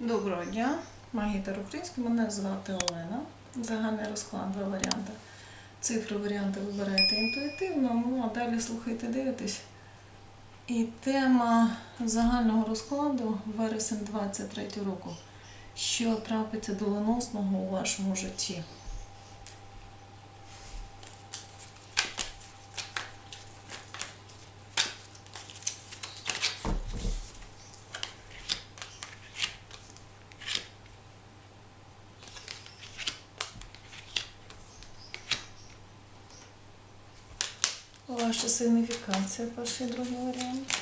Доброго дня, магітер український, мене звати Олена. Загальний розклад два варіанти. Цифри варіанти вибираєте інтуїтивно, ну а далі слухайте, дивитесь. І тема загального розкладу вересень 23 року. Що трапиться доленосного у вашому житті? Ваша сигніфікація, перший і другий варіант.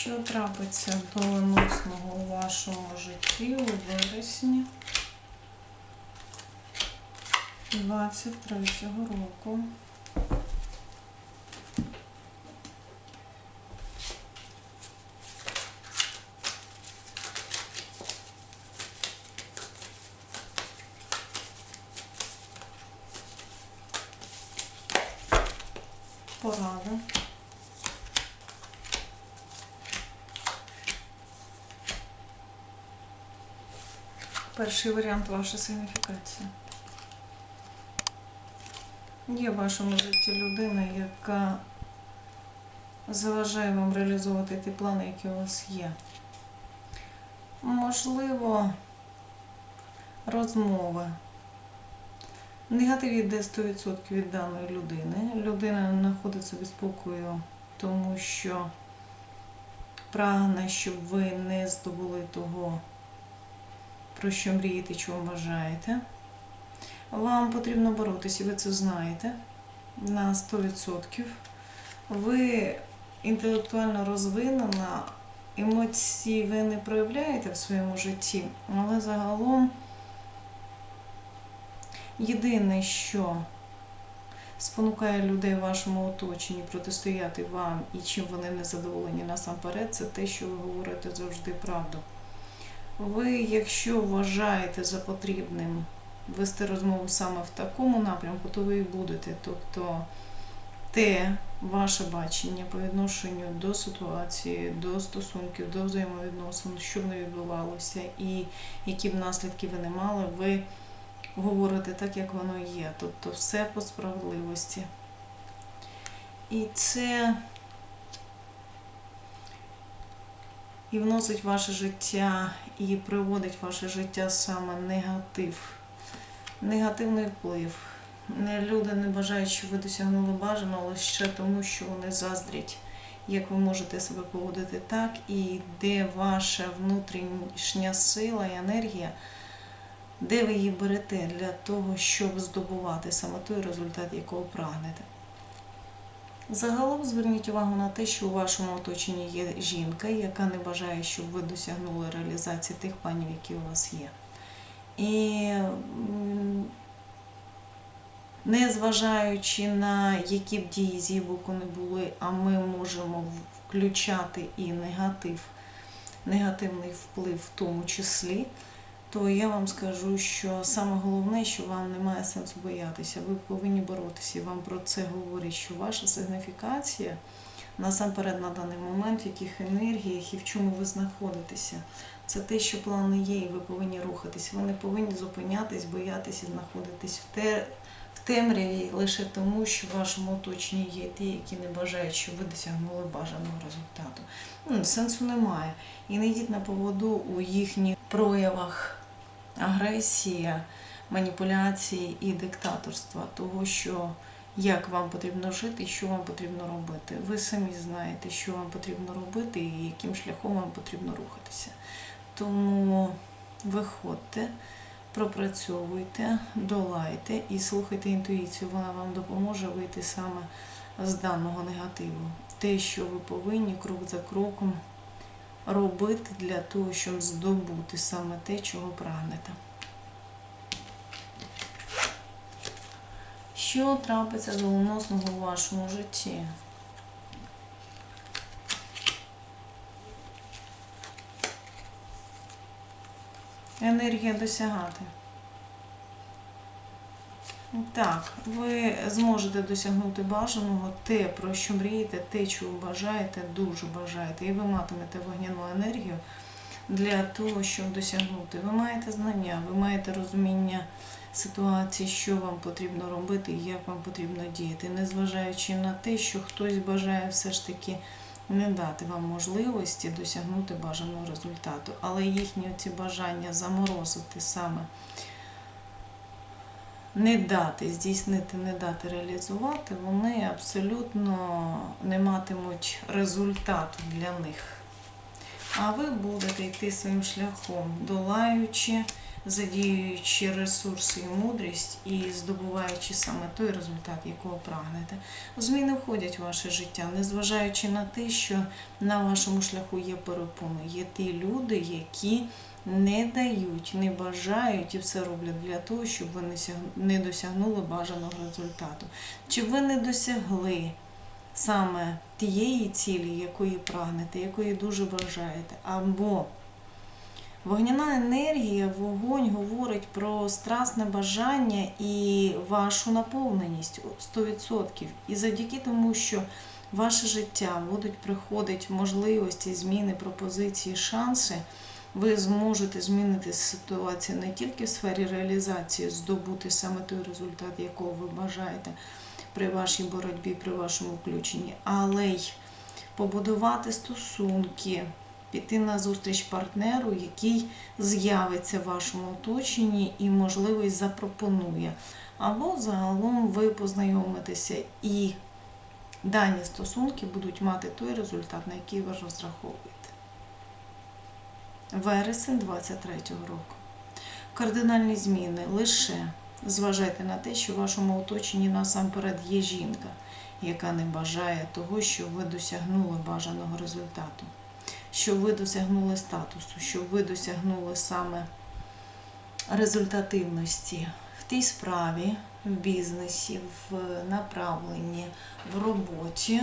Що трапиться доленосного у вашому житті у вересні 23-го року? Порада. Перший варіант ваша сигніфікація. Є в вашому житті людина, яка заважає вам реалізовувати ті плани, які у вас є. Можливо, розмови. Негатив йде 100% від даної людини. Людина не знаходить собі спокою, тому що прагне, щоб ви не здобули того про що мрієте, чого бажаєте. Вам потрібно боротися, ви це знаєте на 100%. Ви інтелектуально розвинена, емоції ви не проявляєте в своєму житті, але загалом єдине, що спонукає людей в вашому оточенні протистояти вам і чим вони не задоволені насамперед, це те, що ви говорите завжди правду. Ви, якщо вважаєте за потрібним вести розмову саме в такому напрямку, то ви і будете. Тобто те ваше бачення по відношенню до ситуації, до стосунків, до взаємовідносин, що б не відбувалося, і які б наслідки ви не мали, ви говорите так, як воно є. Тобто все по справедливості. І це і вносить в ваше життя і приводить в ваше життя саме негатив, негативний вплив. Люди не бажають, щоб ви досягнули бажаного лише тому, що вони заздрять, як ви можете себе поводити так, і де ваша внутрішня сила і енергія, де ви її берете для того, щоб здобувати саме той результат, якого прагнете. Загалом зверніть увагу на те, що у вашому оточенні є жінка, яка не бажає, щоб ви досягнули реалізації тих планів, які у вас є. І незважаючи на які б дії з її боку не були, а ми можемо включати і негатив, негативний вплив в тому числі, то я вам скажу, що саме головне, що вам немає сенсу боятися. Ви повинні боротися. І вам про це говорять, що ваша сигніфікація насамперед на даний момент, в яких енергіях і в чому ви знаходитеся. Це те, що плани є, і ви повинні рухатись. Ви не повинні зупинятись, боятися, знаходитись в те. Темряві лише тому, що в вашому оточенні є ті, які не бажають, щоб ви досягнули бажаного результату. Ну, сенсу немає. І не йдіть на поводу у їхніх проявах агресія, маніпуляції і диктаторства, того, що як вам потрібно жити що вам потрібно робити. Ви самі знаєте, що вам потрібно робити і яким шляхом вам потрібно рухатися. Тому виходьте, пропрацьовуйте, долайте і слухайте інтуїцію. Вона вам допоможе вийти саме з даного негативу. Те, що ви повинні крок за кроком робити для того, щоб здобути саме те, чого прагнете. Що трапиться доленосного у вашому житті? Енергія досягати. Так, ви зможете досягнути бажаного те, про що мрієте, те, чого бажаєте, дуже бажаєте, і ви матимете вогняну енергію для того, щоб досягнути. Ви маєте знання, ви маєте розуміння ситуації, що вам потрібно робити і як вам потрібно діяти, незважаючи на те, що хтось бажає все ж таки не дати вам можливості досягнути бажаного результату, але їхні ці бажання заморозити саме не дати здійснити, не дати реалізувати, вони абсолютно не матимуть результату для них. А ви будете йти своїм шляхом, долаючи, задіюючи ресурси і мудрість і здобуваючи саме той результат, якого прагнете. Зміни входять в ваше життя, незважаючи на те, що на вашому шляху є перепони, є ті люди, які не дають, не бажають і все роблять для того, щоб ви не досягнули бажаного результату. Чи ви не досягли саме тієї цілі, якої прагнете, якої дуже бажаєте, або Вогняна енергія, вогонь говорить про страсне бажання і вашу наповненість 100%. І завдяки тому, що ваше життя будуть приходити можливості, зміни, пропозиції, шанси, ви зможете змінити ситуацію не тільки в сфері реалізації, здобути саме той результат, якого ви бажаєте при вашій боротьбі, при вашому включенні, але й побудувати стосунки, піти на зустріч партнеру, який з'явиться в вашому оточенні і, можливість запропонує. Або загалом ви познайомитеся і дані стосунки будуть мати той результат, на який ви розраховуєте. Вересень 23-го року. Кардинальні зміни лише зважайте на те, що в вашому оточенні насамперед є жінка, яка не бажає того, що ви досягнули бажаного результату, що ви досягнули статусу, що ви досягнули саме результативності в тій справі, в бізнесі, в направленні, в роботі.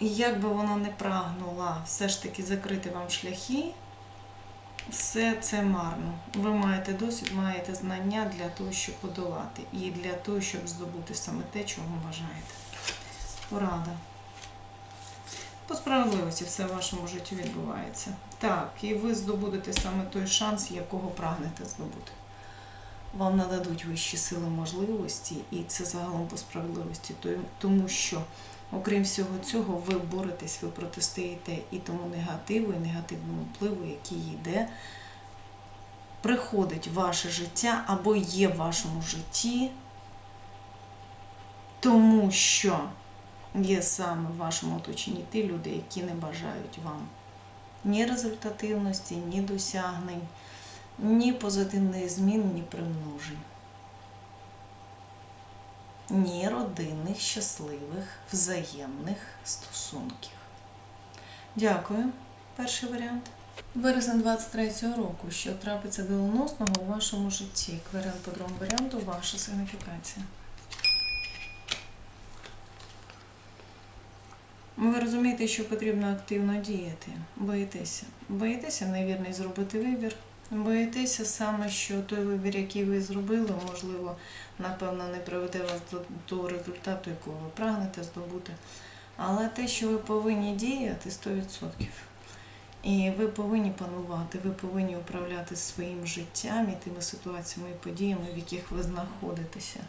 І як би вона не прагнула все ж таки закрити вам шляхи, все це марно. Ви маєте досвід, маєте знання для того, щоб подолати, і для того, щоб здобути саме те, чого бажаєте. Порада. По справедливості все в вашому житті відбувається. Так, і ви здобудете саме той шанс, якого прагнете здобути. Вам нададуть вищі сили можливості, і це загалом по справедливості, тому що, окрім всього цього, ви боретесь, ви протистоїте і тому негативу, і негативному впливу, який йде, приходить в ваше життя або є в вашому житті, тому що є саме в вашому оточенні ті люди, які не бажають вам ні результативності, ні досягнень, ні позитивних змін, ні примножень. Ні родинних, щасливих, взаємних стосунків. Дякую. Перший варіант. Березень 23-го року, що трапиться доленосного у вашому житті. Варіант по другому варіанту, ваша сигніфікація. Ви розумієте, що потрібно активно діяти. Боїтеся. Боїтеся невірний зробити вибір. Боїтеся саме, що той вибір, який ви зробили, можливо, напевно, не приведе вас до того результату, якого ви прагнете здобути. Але те, що ви повинні діяти 100%. І ви повинні панувати, ви повинні управляти своїм життям і тими ситуаціями і подіями, в яких ви знаходитеся.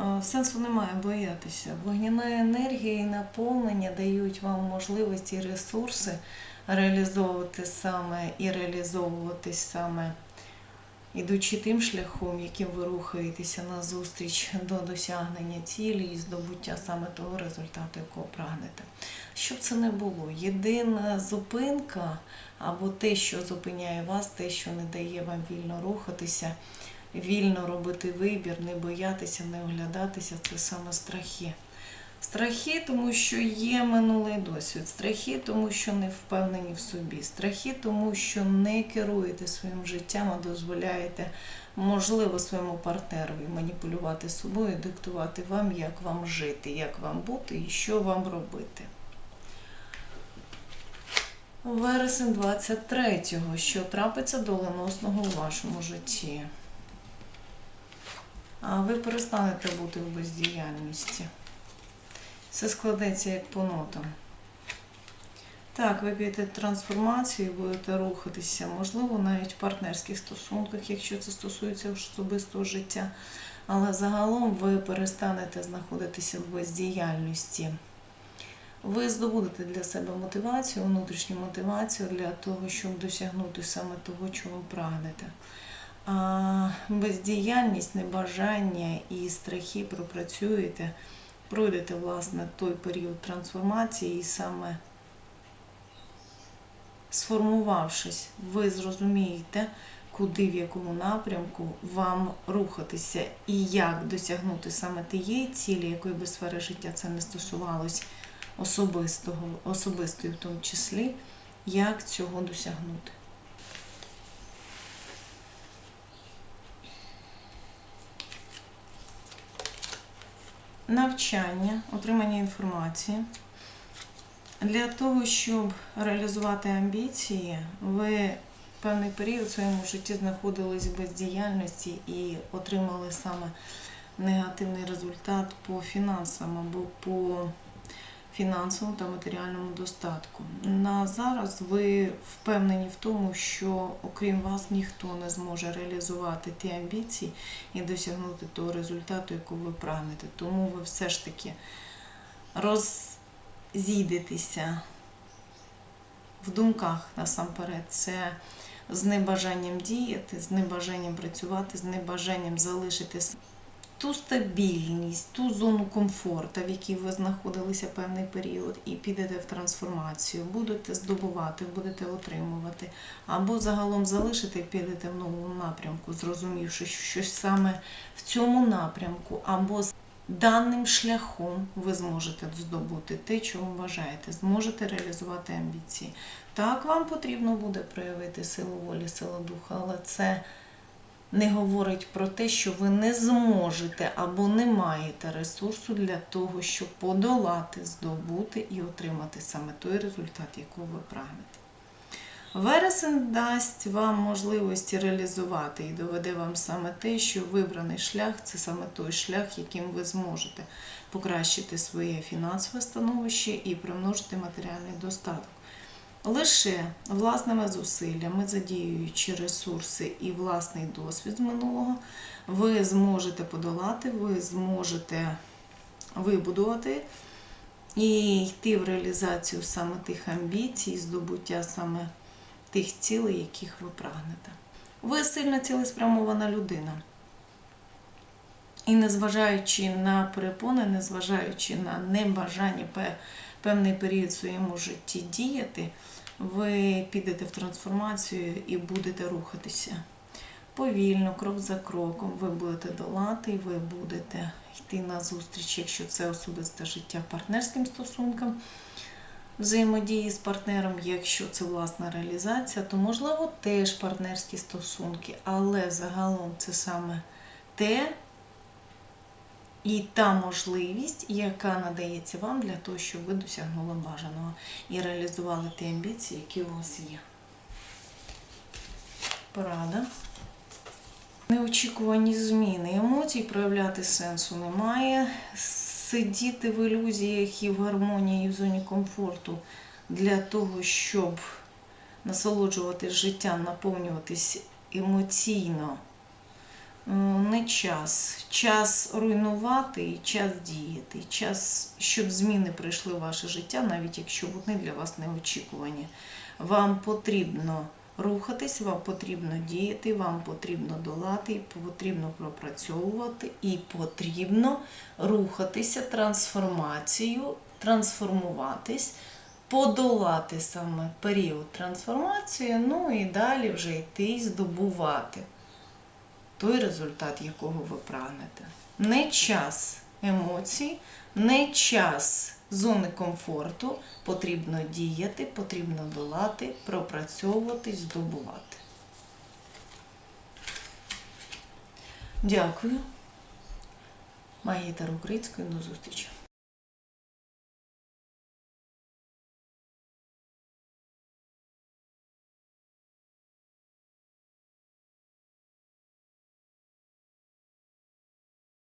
Е, Сенсу немає боятися. Вогняна енергія і наповнення дають вам можливості і ресурси реалізовувати саме і реалізовуватись саме, ідучи тим шляхом, яким ви рухаєтеся назустріч до досягнення цілі і здобуття саме того результату, якого прагнете. Щоб це не було, єдина зупинка або те, що зупиняє вас, те, що не дає вам вільно рухатися, вільно робити вибір, не боятися, не оглядатися, це саме страхи. Страхи, тому що є минулий досвід, страхи, тому що не впевнені в собі, страхи, тому що не керуєте своїм життям, а дозволяєте, можливо, своєму партнерові маніпулювати собою, диктувати вам, як вам жити, як вам бути і що вам робити. Вересень 23-го, що трапиться доленосного у вашому житті. А ви перестанете бути в бездіяльності. Все складеться як по нотам. Так, ви підете трансформацію, будете рухатися, можливо, навіть в партнерських стосунках, якщо це стосується особистого життя. Але загалом ви перестанете знаходитися в бездіяльності. Ви здобудете для себе мотивацію, внутрішню мотивацію для того, щоб досягнути саме того, чого прагнете. А бездіяльність, небажання і страхи пропрацюєте, пройдете власне той період трансформації, і саме сформувавшись, ви зрозумієте, куди в якому напрямку вам рухатися і як досягнути саме тієї цілі, якої би сфери життя це не стосувалось особистого, особистої в тому числі, як цього досягнути. Навчання, отримання інформації. Для того, щоб реалізувати амбіції, ви певний період в своєму житті знаходились в бездіяльності і отримали саме негативний результат по фінансам або по фінансовому та матеріальному достатку. На зараз ви впевнені в тому, що окрім вас ніхто не зможе реалізувати ті амбіції і досягнути того результату, якого ви прагнете. Тому ви все ж таки роззійдетеся в думках насамперед. Це з небажанням діяти, з небажанням працювати, з небажанням залишити ту стабільність, ту зону комфорту, в якій ви знаходилися певний період, і підете в трансформацію, будете здобувати, будете отримувати, або загалом залишите і підете в новому напрямку, зрозумівши, що щось саме в цьому напрямку, або з даним шляхом ви зможете здобути те, чого бажаєте, зможете реалізувати амбіції. Так, вам потрібно буде проявити силу волі, силу духа, але це не говорить про те, що ви не зможете або не маєте ресурсу для того, щоб подолати, здобути і отримати саме той результат, якого ви прагнете. Вересень дасть вам можливості реалізувати і доведе вам саме те, що вибраний шлях це саме той шлях, яким ви зможете покращити своє фінансове становище і примножити матеріальний достаток. Лише власними зусиллями, задіюючи ресурси і власний досвід з минулого, ви зможете подолати, ви зможете вибудувати і йти в реалізацію саме тих амбіцій, здобуття саме тих цілей, яких ви прагнете. Ви сильно цілеспрямована людина. І незважаючи на перепони, незважаючи на небажання певний період в своєму житті діяти, ви підете в трансформацію і будете рухатися. Повільно, крок за кроком, ви будете долати, ви будете йти на зустріч, якщо це особисте життя партнерським стосункам, взаємодії з партнером, якщо це власна реалізація, то можливо теж партнерські стосунки, але загалом це саме те, і та можливість, яка надається вам для того, щоб ви досягнули бажаного і реалізували ті амбіції, які у вас є. Порада. Неочікувані зміни. Емоцій проявляти сенсу немає. Сидіти в ілюзіях і в гармонії і в зоні комфорту для того, щоб насолоджуватись життям, наповнюватись емоційно не час. Час руйнувати час діяти. Час, щоб зміни прийшли в ваше життя, навіть якщо вони для вас не очікувані. Вам потрібно рухатись, вам потрібно діяти, вам потрібно долати, потрібно пропрацьовувати і потрібно рухатися трансформацією, трансформуватись. Подолати саме період трансформації, ну і далі вже йти здобувати той результат, якого ви прагнете. Не час емоцій, не час зони комфорту. Потрібно діяти, потрібно долати, пропрацьовувати, здобувати. Дякую. Магітер української до зустрічі.